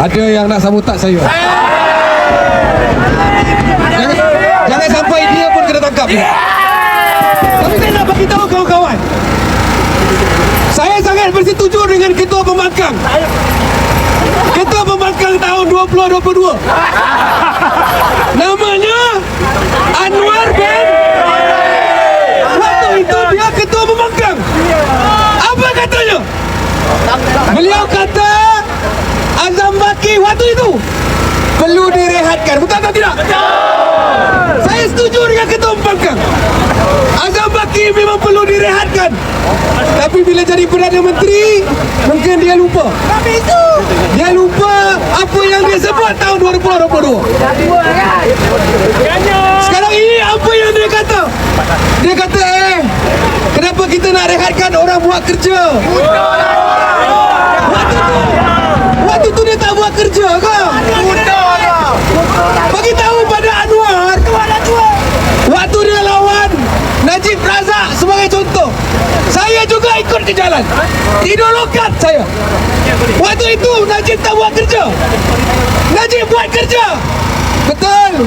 Ada yang nak sabotat saya. Jangan, jangan sampai dia pun kena tangkap. Tapi saya nak bagi tahu kawan-kawan. Saya sangat bersetuju dengan Ketua Pembangkang. Ketua Pembangkang tahun 2022 Namanya Anwar bin Waktu itu dia Ketua Pembangkang. Apa katanya? Beliau Waktu itu. Perlu direhatkan Betul atau tidak? Saya setuju dengan Ketua Pembangkang Azam Baki memang perlu direhatkan. Tapi bila jadi Perdana Menteri Mungkin dia lupa. Dia lupa Apa yang dia sebut tahun 2022 Sekarang ini apa yang dia kata? Dia kata eh Kenapa kita nak rehatkan orang buat kerja? Waktu tu Waktu tu dia tak buat kerja ke? Bagi tahu pada Anwar Waktu dia lawan Najib Razak sebagai contoh Saya juga ikut ke jalan Tidur lokat saya Waktu itu Najib tak buat kerja Najib buat kerja. Betul.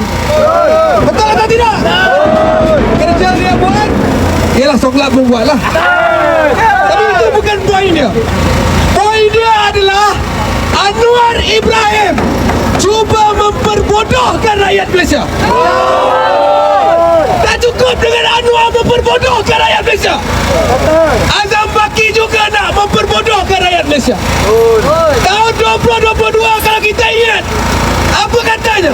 Betul atau tidak? Kerja dia buat Yelah Songlat pun buat lah Tapi itu bukan poin dia. Poin dia adalah Anwar Ibrahim Cuba memperbodohkan rakyat Malaysia. Tak cukup dengan Anwar memperbodohkan rakyat Malaysia. Azam Baki juga nak memperbodohkan rakyat Malaysia. Tahun 2022 kalau kita ingat Apa katanya?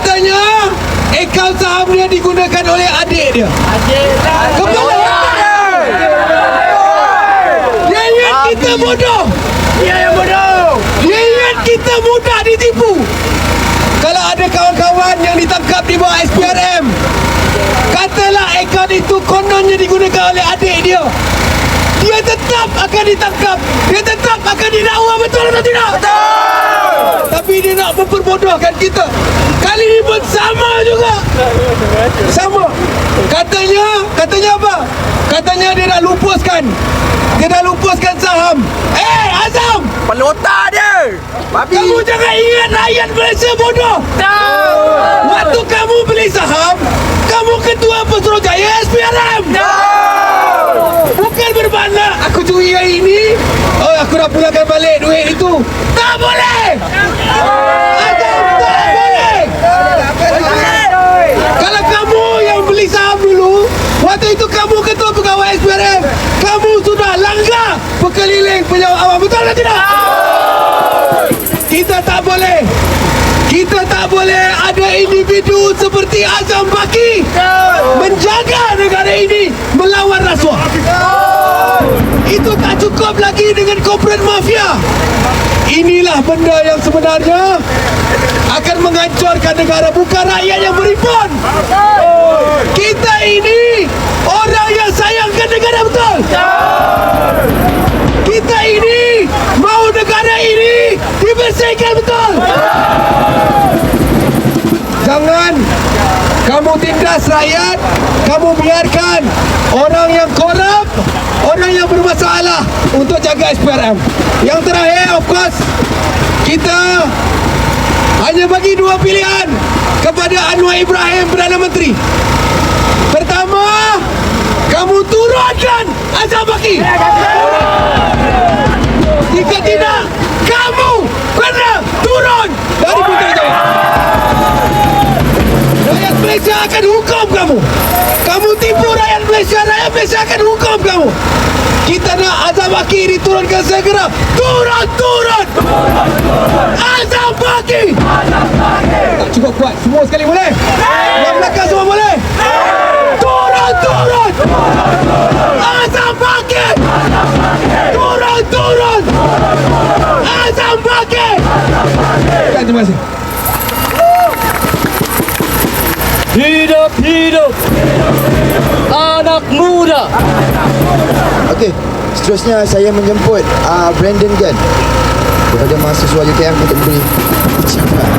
Katanya Akaun saham dia digunakan oleh adik dia. Kepala Dia ingat kita bodoh. Dia yang bodoh. Dia ingat kita mudah ditipu. Kalau ada kawan-kawan yang ditangkap di bawah SPRM Katalah akaun itu kononnya digunakan oleh adik dia. Dia tetap akan ditangkap. Dia tetap akan didakwa betul atau tidak? Betul Tapi dia nak memperbodohkan kita Kali ini pun sama juga Sama Katanya Katanya apa? Katanya dia nak lupuskan Dia nak lupuskan saham Eh Azam Pelotak dia Babi kamu jangan ingat rakyat Malaysia bodoh. Tahu Waktu kamu beli saham, kamu ketua Pesuruhjaya SPRM. Bukan bermakna aku curi hari ini, oh aku nak pulangkan balik duit itu. Tak boleh. Ada tak boleh. Kalau kamu yang beli saham dulu, waktu itu kamu ketua pegawai SPRM, kamu sudah langgar berkeliling pejabat awam. Betul atau tidak? Kita tak boleh Kita tak boleh ada individu seperti Azam Baki Menjaga cukup lagi dengan corporate mafia. Inilah benda yang sebenarnya akan menghancurkan negara bukan rakyat yang berimpun Kita ini orang yang sayangkan negara betul? Kita ini mau negara ini dibersihkan betul? Jangan kamu tindas rakyat Kamu biarkan orang yang korup Orang yang bermasalah untuk jaga SPRM Yang terakhir of course Kita hanya bagi dua pilihan kepada Anwar Ibrahim Perdana Menteri. Pertama Kamu turunkan Azam Baki. Jika tidak Kamu kena turun Dari Putrajaya Rakyat Malaysia akan hukum kamu Rakyat Malaysia akan hukum kamu. Kita nak Azam Baki diturunkan segera Turun, turun! Azam Baki! Tak cukup kuat. Semua sekali boleh? Yang belakang semua boleh? Turun, turun! Azam Baki! Turun, turun! Azam Baki! Terima kasih. Hidup hidup anak muda. Okey, seterusnya saya menjemput uh, Brandon Gunn daripada mahasiswa UKM untuk memberi ucapan.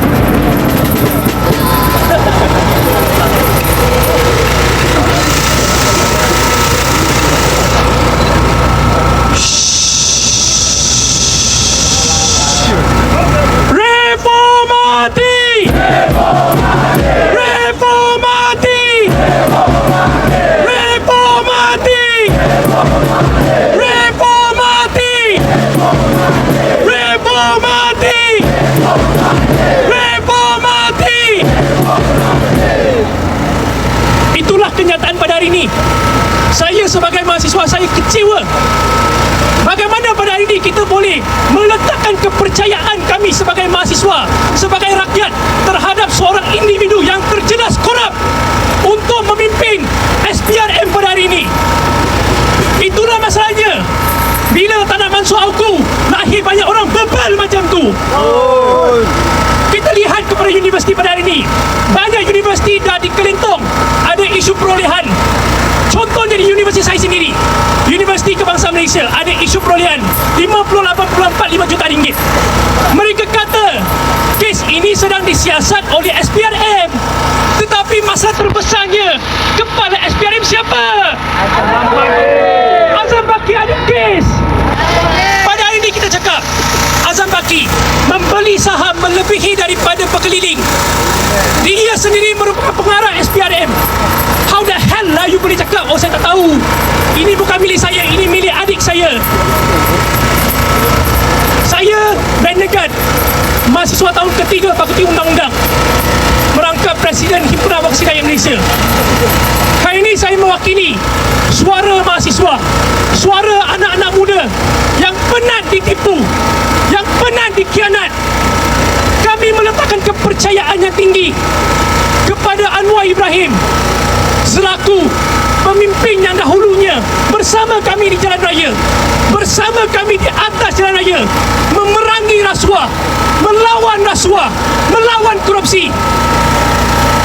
Sebagai mahasiswa saya kecewa Bagaimana pada hari ini kita boleh meletakkan kepercayaan kami sebagai mahasiswa, sebagai rakyat terhadap seorang individu yang terjelas korup untuk memimpin SPRM pada hari ini. Itulah masalahnya. Bila tak nak Mansur Auku, lahir banyak orang bebal macam tu. Kita lihat kepada universiti pada hari ini. Banyak universiti dah dikelentong. Perolehan. Contohnya di universiti saya sendiri. Universiti Kebangsaan Malaysia ada isu perolehan 58.45 juta ringgit. Mereka kata kes ini sedang disiasat oleh SPRM. Tetapi masalah terbesarnya kepala SPRM siapa? Azam Baki ada kes. Pada hari ini kita cakap Azam Baki membeli saham melebihi daripada pekeliling. Dia sendiri merupakan pengarah SPRM. How the hell lah you boleh cakap Oh saya tak tahu. Ini bukan milik saya Ini milik adik saya. Saya Ben Negan Mahasiswa tahun ketiga Fakulti Undang-Undang Merangkap Presiden Himpunan Waksi Rakyat Malaysia. Kali ini saya mewakili Suara mahasiswa Suara anak-anak muda Yang penat ditipu Yang penat dikhianat. Kami meletakkan kepercayaan yang tinggi Kepada Anwar Ibrahim selaku pemimpin yang dahulunya bersama kami di jalan raya bersama kami di atas jalan raya memerangi rasuah melawan rasuah melawan korupsi.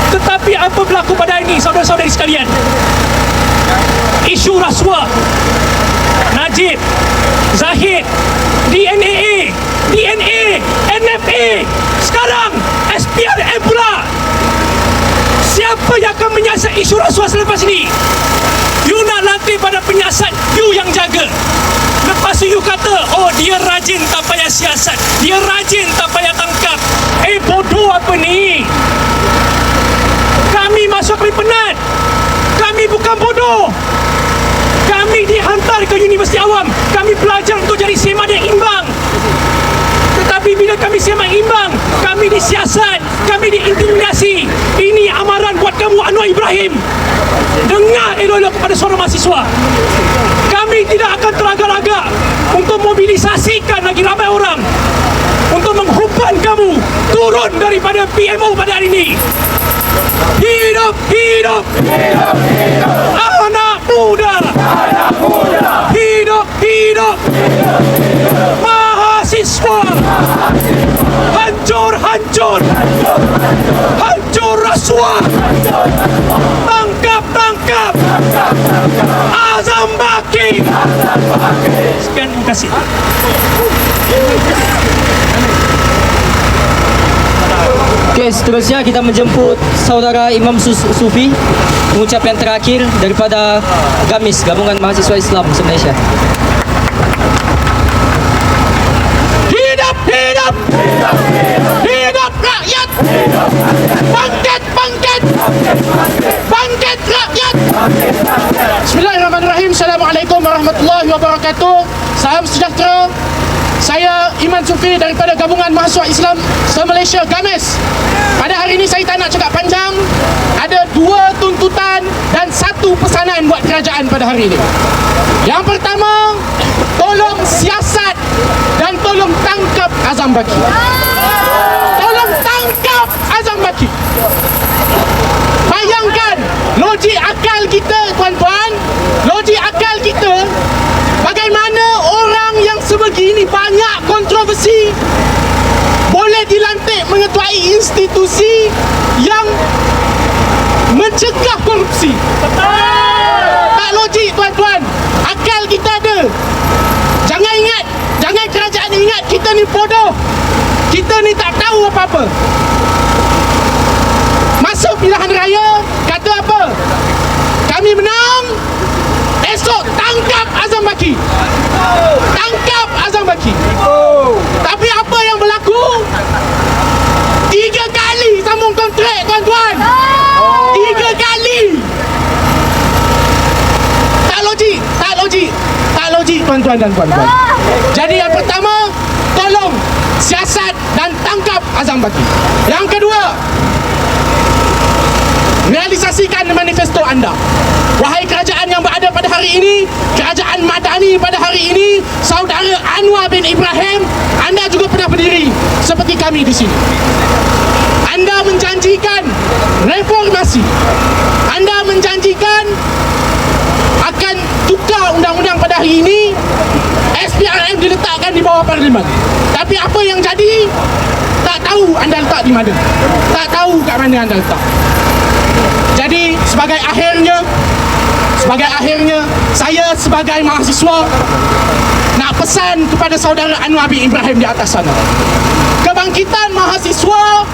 Tetapi apa berlaku pada ini saudara-saudari sekalian? Isu rasuah Najib Zahid DNAA DNA NFA sekarang SPRM pula. Siapa yang akan menyiasat isu rasuah selepas ini? You nak lantik pada penyiasat You yang jaga. Lepas tu you kata Oh dia rajin tak payah siasat. Dia rajin tak payah tangkap. Eh bodoh apa ni? Kami masuk kami penat. Kami bukan bodoh. Kami dihantar ke Universiti Awam. Kami belajar untuk jadi semak yang imbang. Tetapi bila kami sembang imbang Kami disiasat Kami diintimidasi. Ini amaran buat kamu Anwar Ibrahim Dengar elok-elok kepada suara mahasiswa Kami tidak akan teragak-agak Untuk mobilisasikan lagi ramai orang Untuk menghumpan kamu Turun daripada PMO pada hari ini Hidup, hidup, hidup, hidup. Anak muda, anak muda. Hidup, hidup, hidup, hidup. Kasih. Okey, seterusnya kita menjemput saudara Imam Sus- Sufi mengucap yang terakhir daripada GAMIS, Gabungan Mahasiswa Islam Malaysia. Hidup, hidup, hidup rakyat. Bangkit, bangkit, bangkit rakyat. Bismillahirrahmanirrahim. Assalamualaikum warahmatullahi wabarakatuh. Salam sejahtera. Saya Iman Sufi daripada Gabungan Mahasiswa Islam Se-Malaysia GAMES. Pada hari ini saya tak nak cakap panjang. Ada dua tuntutan dan satu pesanan buat kerajaan pada hari ini. Yang pertama, tolong siasat dan tolong tangkap Azam Baki. Tolong tangkap Azam Baki. Bayangkan logik akal kita tuan-tuan, logik akal kita bagaimana orang yang sebegini banyak kontroversi boleh dilantik mengetuai institusi yang mencegah korupsi. Tak logik tuan-tuan. Akal kita ada. Jangan ingat, jangan kerajaan ingat kita ni bodoh. Kita ni tak tahu apa-apa. Masuk pilihan raya Kata apa Kami menang Esok tangkap Azam Baki Tangkap Azam Baki Tapi apa yang berlaku Tiga kali sambung kontrak tuan-tuan Tiga kali Tak logik Tak logik Tak logik tuan-tuan dan puan-puan Jadi yang pertama Tolong Siasat dan tangkap Azam Baki Yang kedua realisasikan manifesto anda. Wahai kerajaan yang berada pada hari ini, kerajaan Madani pada hari ini, saudara Anwar bin Ibrahim, anda juga pernah berdiri seperti kami di sini. Anda menjanjikan reformasi. Anda menjanjikan akan tukar undang-undang pada hari ini SPRM diletakkan di bawah parlimen. Tapi apa yang jadi tak tahu anda letak di mana. Tak tahu kat mana anda letak. Jadi sebagai akhirnya sebagai akhirnya saya sebagai mahasiswa nak pesan kepada saudara Anwar bin Ibrahim di atas sana. Kebangkitan mahasiswa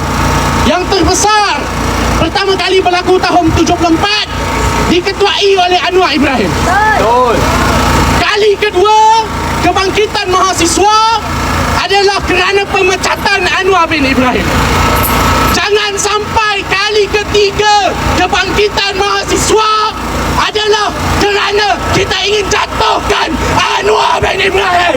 yang terbesar pertama kali berlaku tahun 74 diketuai oleh Anwar Ibrahim. Kali kedua, kebangkitan mahasiswa adalah kerana pemecatan Anwar bin Ibrahim. Jangan sampai kali ketiga kebangkitan mahasiswa adalah kerana kita ingin jatuhkan Anwar bin Ibrahim.